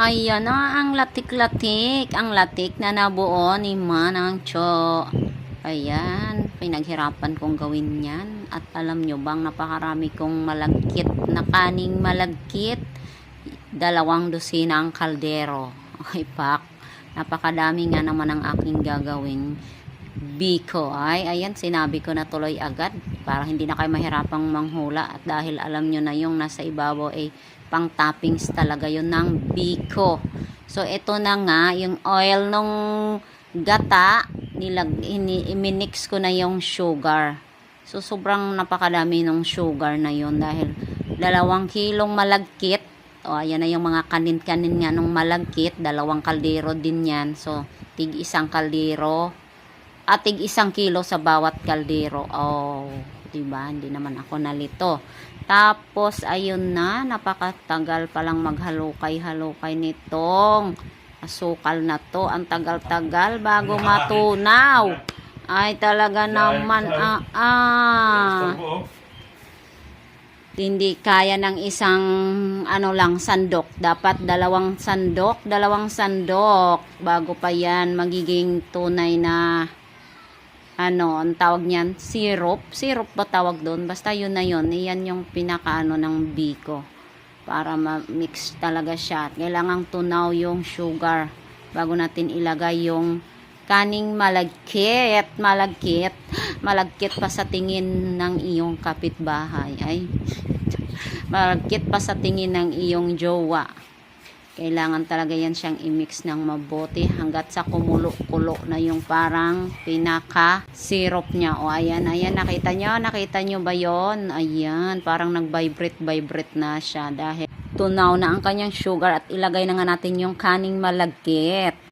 Ayan na ang latik-latik. Ang latik na nabuo ni Manang Cho. Ayan, pinaghirapan kong gawin yan. At alam nyo bang napakarami kong malagkit na kaning malagkit. Dalawang dosina ang kaldero. Okay, pak. Napakadami nga naman ang aking gagawin. Biko ay, ayan, sinabi ko na tuloy agad para hindi na kayo mahirapang manghula at dahil alam nyo na yung nasa ibabaw ay pang toppings talaga yun ng biko. So, ito na nga, yung oil nung gata, nilag, ini, iminix ko na yung sugar. So, sobrang napakadami ng sugar na yun dahil dalawang kilong malagkit. O, ayan na yung mga kanin-kanin nga nung malagkit. Dalawang kaldero din yan. So, tig isang kaldero. At tig isang kilo sa bawat kaldero. Oh, diba? Hindi naman ako nalito. Tapos, ayun na, napakatagal palang maghalukay-halukay nitong asukal na to. Ang tagal-tagal bago matunaw. Ay, talaga naman, ah, ah. Hindi kaya ng isang, ano lang, sandok. Dapat dalawang sandok, dalawang sandok. Bago pa yan, magiging tunay na ano, ang tawag niyan, syrup. Syrup ba tawag doon? Basta yun na yun. Iyan yung pinakaano ng biko. Para ma-mix talaga siya. Kailangang tunaw yung sugar bago natin ilagay yung kaning malagkit. Malagkit. Malagkit pa sa tingin ng iyong kapitbahay. Ay, malagkit pa sa tingin ng iyong jowa. Kailangan talaga yan siyang i-mix ng mabuti hanggat sa kumulo-kulo na yung parang pinaka-syrup niya. O ayan, ayan, nakita nyo? Nakita nyo ba yon? Ayan, parang nag-vibrate-vibrate na siya dahil tunaw na ang kanyang sugar at ilagay na nga natin yung kaning malagkit.